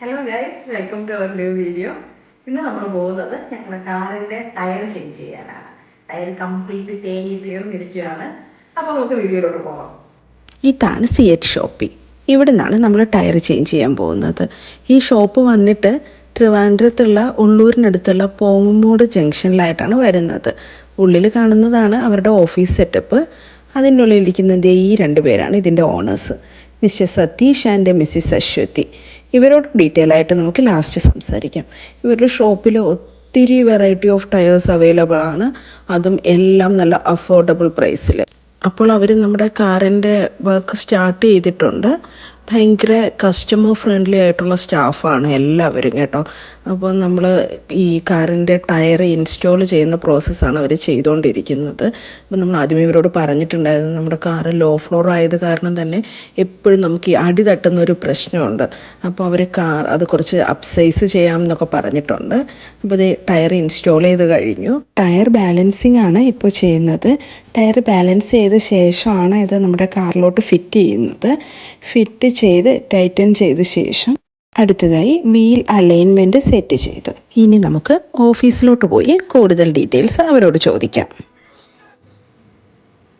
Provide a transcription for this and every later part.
Hello guys welcome to our new video ഇന്ന് നമ്മൾ പോകുന്നത് ഞങ്ങളുടെ കാറിന്റെ ടയർ ചേഞ്ച് ചെയ്യാനാണ്. ടയർ കംപ്ലീറ്റ് തേങ്ങി തീർന്നിരിക്കുകയാണ്. അപ്പോൾ നമുക്ക് വീഡിയോയിലോട്ട് പോകാം. ഇതാണ് സി എച്ച് ഷോപ്പി ഇവിടെ നിന്നാണ് നമ്മൾ ടയർ ചേഞ്ച് ചെയ്യാൻ പോകുന്നത്. ഈ ഷോപ്പ് വന്നിട്ട് ട്രിവാൻഡ്രത്തുള്ള ഉള്ളൂരിനടുത്തുള്ള പോങ്ങുമോട് ജംഗ്ഷനിലായിട്ടാണ് വരുന്നത്. ഉള്ളിൽ കാണുന്നതാണ് അവരുടെ ഓഫീസ് സെറ്റപ്പ് അതിന്റെ ഉള്ളിൽ ഇരിക്കുന്നത് ഈ രണ്ട് പേരാണ് ഇതിന്റെ owners mister Satheesh and mrs Aswathi. ഇവരോട് ഡീറ്റെയിൽ ആയിട്ട് നമുക്ക് ലാസ്റ്റ് സംസാരിക്കാം. ഇവരുടെ ഷോപ്പിൽ ഒത്തിരി വെറൈറ്റി ഓഫ് ടയേഴ്സ് അവൈലബിൾ ആണ്. അതും എല്ലാം നല്ല അഫോർഡബിൾ പ്രൈസിൽ അപ്പോൾ അവർ നമ്മുടെ കാറിന്റെ വർക്ക് സ്റ്റാർട്ട് ചെയ്തിട്ടുണ്ട്. ഭയങ്കര കസ്റ്റമർ ഫ്രണ്ട്ലി ആയിട്ടുള്ള സ്റ്റാഫാണ് എല്ലാവരും കേട്ടോ. അപ്പോൾ നമ്മൾ ഈ കാറിന്റെ ടയർ ഇൻസ്റ്റാൾ ചെയ്യുന്ന പ്രോസസ്സാണ് അവർ ചെയ്തുകൊണ്ടിരിക്കുന്നത് അപ്പോൾ നമ്മൾ ആദ്യമേ ഇവരോട് പറഞ്ഞിട്ടുണ്ടായിരുന്നു നമ്മുടെ കാറ് ലോ ഫ്ലോർ ആയത് കാരണം തന്നെ എപ്പോഴും നമുക്ക് ഈ അടി തട്ടുന്ന ഒരു പ്രശ്നമുണ്ട്. അപ്പോൾ അവർ കാർ അത് കുറച്ച് അപ്സൈസ് ചെയ്യാം എന്നൊക്കെ പറഞ്ഞിട്ടുണ്ട്. അപ്പോൾ ഇത് ടയർ ഇൻസ്റ്റാൾ ചെയ്ത് കഴിഞ്ഞു. ടയർ ബാലൻസിങ് ആണ് ഇപ്പോൾ ചെയ്യുന്നത്. ടയർ ബാലൻസ് ചെയ്ത ശേഷമാണ് ഇത് നമ്മുടെ കാറിലോട്ട് ഫിറ്റ് ചെയ്യുന്നത്. ഫിറ്റ് ചെയ്ത് ടൈറ്റൻ ചെയ്ത ശേഷം അടുത്തതായി വീൽ അലൈൻമെന്റ് സെറ്റ് ചെയ്തു. ഇനി നമുക്ക് ഓഫീസിലോട്ട് പോയി കൂടുതൽ ഡീറ്റെയിൽസ് അവരോട് ചോദിക്കാം.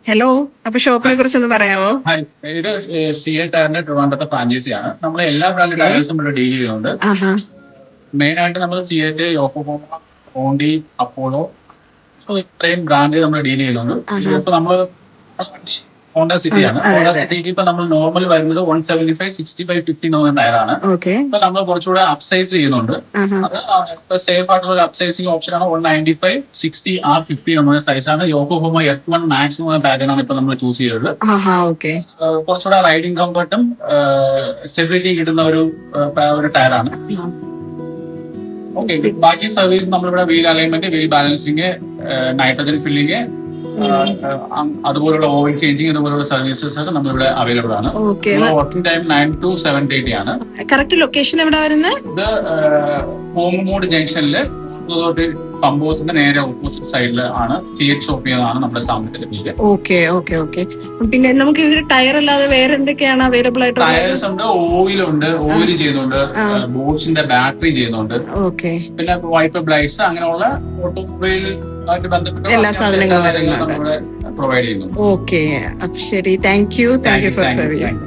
ഹലോ അപ്പൊ ഷോപ്പിനെ കുറിച്ച് ഒന്ന് പറയാമോ ഇത് സി എ ടയറിന്റെ ട്രിവാൻഡ്രത്തെ ഫ്രാഞ്ചൈസി ആണ്. നമ്മൾ എല്ലാ ബ്രാൻഡ് ടയേഴ്സും ഇവിടെ ഡീൽ ചെയ്യുന്നുണ്ട് മെയിൻ ആയിട്ട് നമ്മൾ സി എ യോക്കോഹോമ ഹോണ്ടി അപ്പോളോ ഇത്രയും ബ്രാൻഡ് നമ്മൾ ഡീൽ ചെയ്യുന്നുണ്ട് ഇപ്പൊ നമ്മൾ ഹോണ്ട സിറ്റി ആണ്. ഹോണ്ട സിറ്റിക്ക് ഇപ്പൊ നമ്മൾ നോർമൽ വരുന്നത് one seventy five sixty five fifty no എന്ന ഓക്കെ ഇപ്പൊ നമ്മൾ കുറച്ചുകൂടെ അപ്സൈസ് ചെയ്യുന്നുണ്ട്. അത് ഇപ്പൊ സേഫ് ആയിട്ടുള്ള അപ്സൈസിംഗ് ഓപ്ഷൻ ആണ് one ninety five sixty R fifty നമ്മുടെ സൈസാണ് ഹോമോ എഫ് വൺ മാക്സ് എന്ന പാറ്റേൺ ആണ് ഇപ്പൊ നമ്മൾ ചൂസ് ചെയ്തത്. കുറച്ചുകൂടെ റൈഡിംഗ് കംഫർട്ടും സ്റ്റെബിലിറ്റി കിട്ടുന്ന ഒരു ഒരു ടയറാണ് ഓക്കെ ബാക്കി സർവീസ് നമ്മളിവിടെ wheel alignment wheel balancing nitrogen filling അതുപോലുള്ള ഓയിൽ ചേഞ്ചിങ് അതുപോലുള്ള സർവീസസ് ഒക്കെ നമ്മളിവിടെ അവൈലബിൾ ആണ്. Okay working time nine to seven thirty ആണ്. കറക്റ്റ് ലൊക്കേഷൻ എവിടെ വരുന്നത് ഇത് ജംഗ്ഷനിൽ പമ്പോസിന്റെ നേരെ ഓപ്പോസിറ്റ് സൈഡിൽ ആണ്. സി എച്ച് ഷോപ്പ് ആണ് നമ്മുടെ സ്ഥാപനത്തിന്റെ പേര്. ഓക്കെ ഓക്കെ ഓക്കെ പിന്നെ നമുക്ക് ഇതിൽ ടയർ അല്ലാതെ വേറെ എന്തൊക്കെയാണ് അവൈലബിൾ ആയിട്ട് ടയർസ് ഉണ്ട് ഓയിൽ ഉണ്ട് ഓയിൽ ചെയ്യുന്നുണ്ട് ബോട്ട്സിന്റെ ബാറ്ററി ചെയ്യുന്നുണ്ട്. ഓക്കെ പിന്നെ വൈപ്പ് ബ്ലൈറ്റ്സ് അങ്ങനെയുള്ള ഓട്ടോമൊബൈൽ എല്ലാ സാധനങ്ങളും. പ്രൊവൈഡ് ചെയ്യുന്നു ഓക്കെ അപ്പൊ ശരി. Thank you thank you for service.